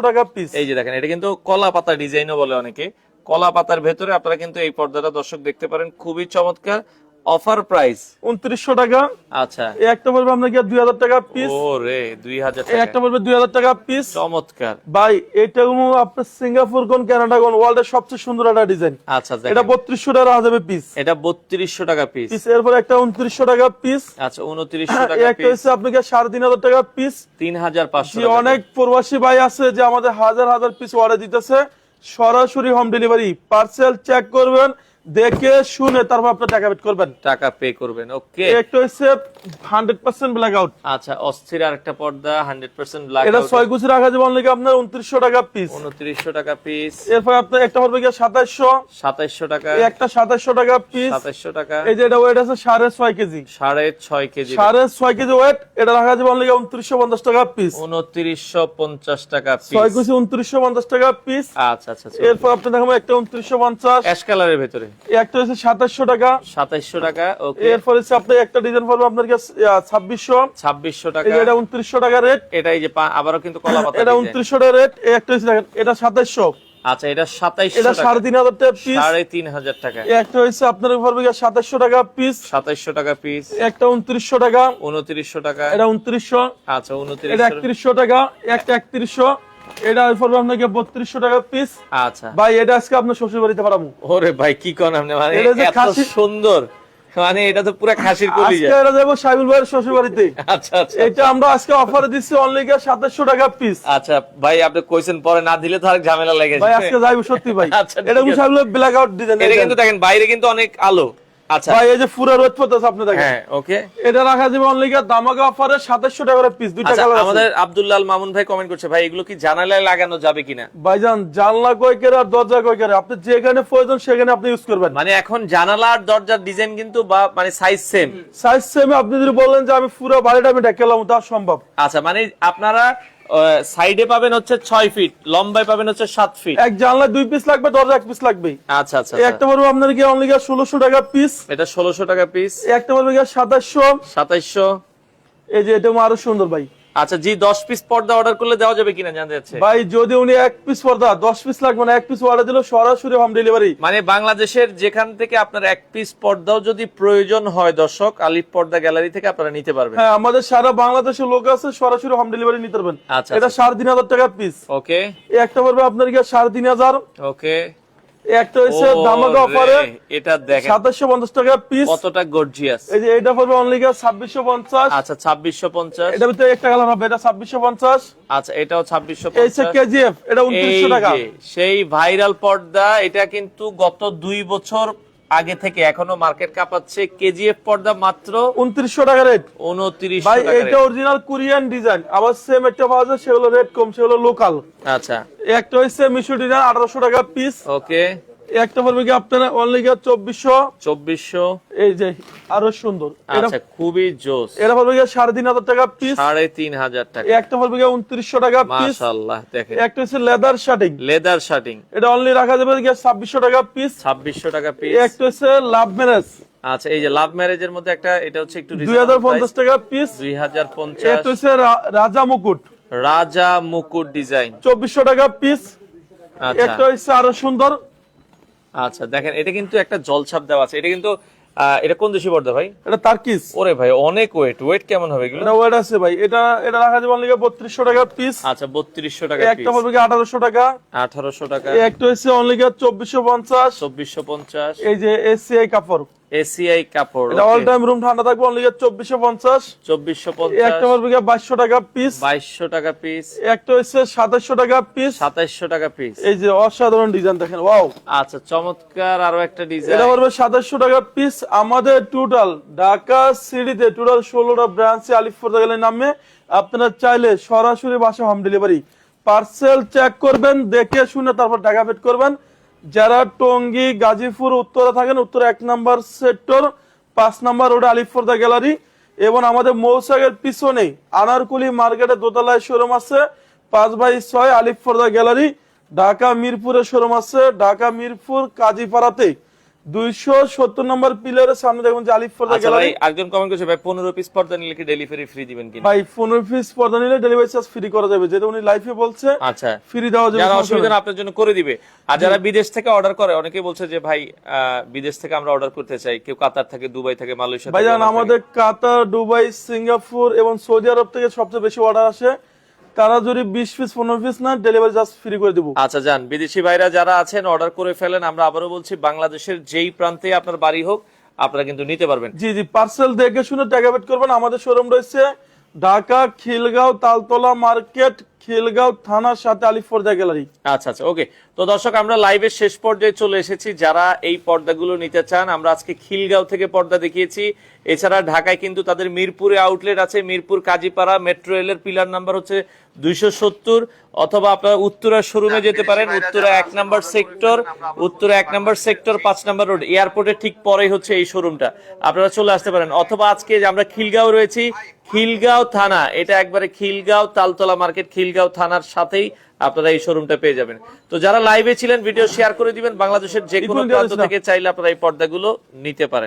টাকা পিস এই যে দেখেন এটা কিন্তু কলা পাতা ডিজাইনও বলে অনেকে। কলা পাতার ভেতরে আপনারা কিন্তু এই পর্দাটা দর্শক দেখতে পারেন। খুবই চমৎকার। Offer price? উনত্রিশশো টাকা। আচ্ছা। এই একটা পড়বে আপনার গিয়া দুই হাজার টাকা পিস ও রে দুই হাজার এই একটা পড়বে দুই হাজার টাকা পিস চমৎকার। ভাই এটা আপনার সিঙ্গাপুর কোন কানাডা কোন ওয়ার্ল্ড এর সবচেয়ে সুন্দর একটা ডিজাইন আচ্ছা। এটা বত্রিশশো টাকা যাবে পিস এটা বত্রিশশো টাকা পিস পিস এরপর একটা উনত্রিশশো টাকা পিস আচ্ছা উনত্রিশশো টাকা একটা হচ্ছে আপনাকে সাড়ে তিন হাজার টাকা পিস তিন হাজার পাঁচশো অনেক প্রবাসী ভাই আছে যে আমাদের হাজার হাজার পিস অর্ডার দিতেছে। সরাসরি হোম ডেলিভারি পার্সেল চেক করবেন। দেখে শুনে তারপর আপনার টাকা বেট করবেন। টাকা পে করবেন ওকে। একটা হচ্ছে হান্ড্রেড পার্সেন্ট ব্ল্যাক আউট আচ্ছা অস্থির আরেকটা পর্দা হান্ড্রেড পার্সেন্ট ব্ল্যাক এটা ছয় গুছি রাখা যাবে অনলি আপনার উনত্রিশশো টাকা পিস উনত্রিশশো টাকা পিস এরপর আপনার একটা হবে গিয়ে সাতাইশশো। সাতাইশশো টাকা। একটা সাতাইশশো টাকা পিস সাতাইশশো টাকা। এই যে এটা ওয়েট আছে সাড়ে ছয় কেজি। সাড়ে ছয় কেজি সাড়ে ছয় কেজি ওয়েট এটা রাখা যাবে অনলি উনত্রিশশো পঞ্চাশ টাকা পিস উনত্রিশশো পঞ্চাশ টাকা ছয় পিস কুচি উনত্রিশশো পঞ্চাশ টাকা পিস আচ্ছা আচ্ছা আচ্ছা। এরপর আপনি দেখাবো একটা উনত্রিশশো পঞ্চাশ। অ্যাশ কালারের ভেতরে। একটা হচ্ছে সাতাশশো টাকা। সাতাইশশো টাকা ওকে এরপর হচ্ছে আপনার একটা ডিজাইন পড়বে আপনার কাছে ছাব্বিশশো। ছাব্বিশশো টাকা। এটা উনত্রিশশো টাকা রেট এটাই যে আবারও কিন্তু কলা পাতা এটা উনত্রিশশো টাকা রেট একটা হচ্ছে দেখেন এটা সাতাশশো। আচ্ছা এটা সাতাইশশো এটা সাড়ে তিন হাজার টাকা পিস সাড়ে তিন হাজার টাকা। একটা হচ্ছে আপনার পড়বে সাতাশশো টাকা পিস সাতাইশশো টাকা পিস একটা উনত্রিশশো টাকা। উনত্রিশশো টাকা। এটা উনত্রিশশো। আচ্ছা এটা একত্রিশশো টাকা একটা একত্রিশশো। এটা পড়বে আপনাকে বত্রিশশো টাকা পিস আচ্ছা। ভাই এটা আজকে আপনার শ্বশুর বাড়িতে পাঠাবো ওরে ভাই কি কোন আপনি মানে এত সুন্দর। মানে এটা তো পুরো খাসির আজকে এটা যাব সাইবুল ভাইয়ের শ্বশুর বাড়িতে। আচ্ছা আচ্ছা। এটা আমরা আজকে অফারে দিচ্ছি অনলি গিয়ে সাতাশশো টাকা পিস আচ্ছা ভাই আপনি কইছেন পরে না দিলে তো আর ঝামেলা লেগে ভাই আজকে যাইবো সত্যি ভাই। আচ্ছা, এটা। সাইবুল ব্ল্যাক আউট ডিজাইন এটা কিন্তু দেখেন বাইরে কিন্তু অনেক আলো। আচ্ছা। ভাই এই যে পুরো রোদ পড়তেছে আপনি দেখেন। হ্যাঁ ওকে এটা রাখা যাবে অনলি গিয়ে অফারে সাতাশশো টাকা করে পিস দুইটা আচ্ছা কালার আমাদের আমাদের মামুন ভাই কমেন্ট করছে ভাই এগুলো কি জানালায় লাগানো যাবে কিনা? ভাইজান জানলা কয় কেরে আর দরজা কয় কেরে আপনি যেখানে প্রয়োজন সেখানে আপনি ইউজ করবেন। মানে এখন জানালা আর দরজার ডিজাইন কিন্তু বা মানে সাইজ সেম সাইজ সেম আপনি যদি বলেন যে আমি পুরো বাড়িটা আমি তা সম্ভব। আচ্ছা মানে আপনারা সাইডে পাবেন হচ্ছে ছয় ফিট লম্বায় পাবেন হচ্ছে সাত ফিট এক জানলা দুই পিস লাগবে দরজা এক পিস লাগবে আচ্ছা আচ্ছা এই একটা পড়বে আপনার কি অনলি গিয়া ষোলোশো টাকা পিস এটা ষোলোশো টাকা পিস একটা পড়বে সাতাশশো। সাতাশশো। এই যে এটা আরও সুন্দর ভাই। আচ্ছা জি দশ পিস পর্দা অর্ডার করলে দেওয়া যাবে কিনা জানতে যাচ্ছে ভাই যদি উনি এক পিস পর্দা দশ পিস লাগবে না এক পিস অর্ডার দিল সরাসরি হোম ডেলিভারি মানে বাংলাদেশের যেখান থেকে আপনার এক পিস পর্দাও যদি প্রয়োজন হয় দর্শক আলিফ পর্দা গ্যালারি থেকে আপনারা নিতে পারবেন। হ্যাঁ আমাদের সারা বাংলাদেশের লোক আছে সরাসরি হোম ডেলিভারি নিতে পারবেন। আচ্ছা, এটা আচ্ছা। সাড়ে তিন হাজার টাকা পিস ওকে একটা পড়বে আপনার তিন হাজার? ওকে একটা হচ্ছে ধামাকা অফারে এটা দেখেন। সাতাশশো পঞ্চাশ টাকা পিস কতটা গর্জিয়াস এই যে এটা পড়বে অনলি গিয়ে ছাব্বিশশো পঞ্চাশ। আচ্ছা ছাব্বিশশো পঞ্চাশ। এটা ভিতরে একটা কালার হবে এটা ছাব্বিশশো পঞ্চাশ। আচ্ছা এটাও ছাব্বিশশো এই হচ্ছে কেজিএফ এটা এই উনত্রিশশো টাকা। সেই ভাইরাল পর্দা এটা কিন্তু গত দুই বছর আগে থেকে এখনও মার্কেট কাঁপাচ্ছে। কেজিএফ পর্দা মাত্র উনত্রিশশো টাকা রেট উনত্রিশ ভাই এটা অরিজিনাল কোরিয়ান ডিজাইন আবার সেম একটা পাওয়া যায় সেগুলো রেট কম সেগুলো লোকাল আচ্ছা। একটা হচ্ছে মিশো ডিজাইন আঠারোশো টাকা পিস ওকে একটা পড়বে কি আপনার অনলি গিয়ে চব্বিশশো? চব্বিশশো। এই যে আরও সুন্দর। আচ্ছা খুবই জোস। এটা পড়বে গিয়ে সাড়ে তিন হাজার টাকা পিস সাড়ে তিন হাজার টাকা। একটা পড়বে গিয়ে উনত্রিশশো টাকা পিস মাশাল্লাহ দেখেন। একটা হচ্ছে লেদার শার্টিং লেদার শার্টিং এটা অনলি রাখা যাবে গিয়ে ছাব্বিশশো টাকা পিস ছাব্বিশশো টাকা পিস একটা হচ্ছে লাভ ম্যারেজ আচ্ছা এই যে লাভ ম্যারেজের মধ্যে একটা এটা হচ্ছে একটু দুই হাজার পঞ্চাশ টাকা পিস দুই হাজার পঞ্চাশ। একটা হচ্ছে রাজা মুকুট। রাজা মুকুট ডিজাইন চব্বিশশো টাকা পিস আচ্ছা। একটা হচ্ছে আরও সুন্দর। আচ্ছা দেখেন এটা কিন্তু একটা জলছাপ দেওয়া আছে। এটা কিন্তু এটা কোন দেশি পর্দা ভাই? এটা তার্কিস। ওরে ভাই অনেক ওয়েট ওয়েট কেমন হবে এগুলো? এটা ওয়েট আছে ভাই। এটা এটা রাখা যাবে অনলি বত্রিশশো টাকা পিস আচ্ছা বত্রিশশো টাকা একটা হবে কি আঠারোশো টাকা। আঠারোশো টাকা। এই একটা হচ্ছে অনলি চব্বিশশো পঞ্চাশ। চব্বিশশো পঞ্চাশ। এই যে এসিআই কাপড়। এসিআই কাপড় এটা অল টাইম রুম ঠান্ডা থাকবে অনলি চব্বিশশো পঞ্চাশ। চব্বিশশো এই পঞ্চাশ একটা পড়বে কি বাইশশো টাকা পিস বাইশশো টাকা পিস একটা হচ্ছে সাতাশশো টাকা পিস সাতাইশশো টাকা পিস এই যে অসাধারণ ডিজাইন দেখেন ওয়াও আচ্ছা চমৎকার আরও একটা এটা ডিজাইন পড়বে সাতাশশো টাকা পিস আমাদের টোটাল ঢাকা সিটিতে টোটাল ষোলোটা ব্রাঞ্চে আলিফপুর গেলে নামে। আপনারা চাইলে সরাসরি বাসা হোম ডেলিভারি পার্সেল চেক করবেন দেখে শুনে তারপর টাকা পেড করবেন। যারা টঙ্গী, গাজীপুর, উত্তরে থাকেন, উত্তর এক নাম্বার সেক্টর পাঁচ নাম্বার রোড আলিফর্দা গ্যালারি এবং আমাদের মৌসাগের পিছনে আনারকুলি মার্কেটে দোতলায় শোরুম আছে, পাঁচ বাই ছয় আলিফর্দা গ্যালারি ঢাকা মিরপুরে শোরুম আছে, ঢাকা মিরপুর কাজীপাড়াতে দুইশো সত্তর নম্বর পিলারের সামনে যে আচ্ছা গ্যালারি একজন কমেন্ট করছে ভাই পনেরো পিস পর্দা নিলে কি ডেলিভারি ফ্রি দিবেন কিনা? ভাই পনেরো পিস পর্দা নিলে ডেলিভারি চার্জ ফ্রি করা যাবে। যেটা উনি বলছে আচ্ছা। ফ্রি দেওয়া যাবে যারা অসুবিধা। আপনার জন্য করে দিবে। আর যারা বিদেশ থেকে অর্ডার করে অনেকেই বলছে যে ভাই আহ, বিদেশ থেকে আমরা অর্ডার করতে চাই। কেউ কাতার থেকে দুবাই থেকে মালয়েশিয়া ভাইজান আমাদের কাতার দুবাই সিঙ্গাপুর এবং সৌদি আরব থেকে সবচেয়ে বেশি অর্ডার আসে। তারা যদি বিশ পিস পনেরো পিস না ডেলিভারি চার্জ ফ্রি করে দেবো। আচ্ছা যান বিদেশি ভাইরা যারা আছেন অর্ডার করে ফেলেন আমরা আবারও বলছি বাংলাদেশের যেই প্রান্তে আপনার বাড়ি হোক আপনারা কিন্তু নিতে পারবেন। জি জি পার্সেল দেখে শুনে টাকা পেড করবেন। আমাদের শোরুম রয়েছে ঢাকা খিলগাঁও তালতলা মার্কেট খিলগাঁও থানার সাথে আলিফ গ্যালারি। আচ্ছা আচ্ছা ওকে তো দর্শক, আমরা লাইভের শেষ পর্যায়ে চলে এসেছি। যারা এই পর্দাগুলো নিতে চান, আমরা আজকে খিলগাঁও থেকে পর্দা দেখিয়েছি। এছাড়া ঢাকায় কিন্তু তাদের মিরপুরে আউটলেট আছে, মিরপুর কাজীপাড়া মেট্রো রেলের পিলার নাম্বার হচ্ছে দুইশো সত্তর, অথবা আপনারা উত্তরা শোরুমে যেতে পারেন, উত্তরা এক নাম্বার সেক্টর উত্তরা এক নাম্বার সেক্টর পাঁচ নাম্বার রোড এয়ারপোর্টের ঠিক পরেই হচ্ছে এই শোরুমটা আপনারা চলে আসতে পারেন। অথবা আজকে আমরা খিলগাঁও রয়েছি, খিলগাঁও থানা, এটা একবারে খিলগাঁও তালতলা মার্কেট খিলগাঁও থানার সাথেই আপনারা এই শোরুমটা পেয়ে যাবেন। তো যারা লাইভে ছিলেন ভিডিও শেয়ার করে দিবেন বাংলাদেশের যে কোনো প্রান্ত থেকে চাইলে আপনারা এই পর্দাগুলো নিতে পারেন।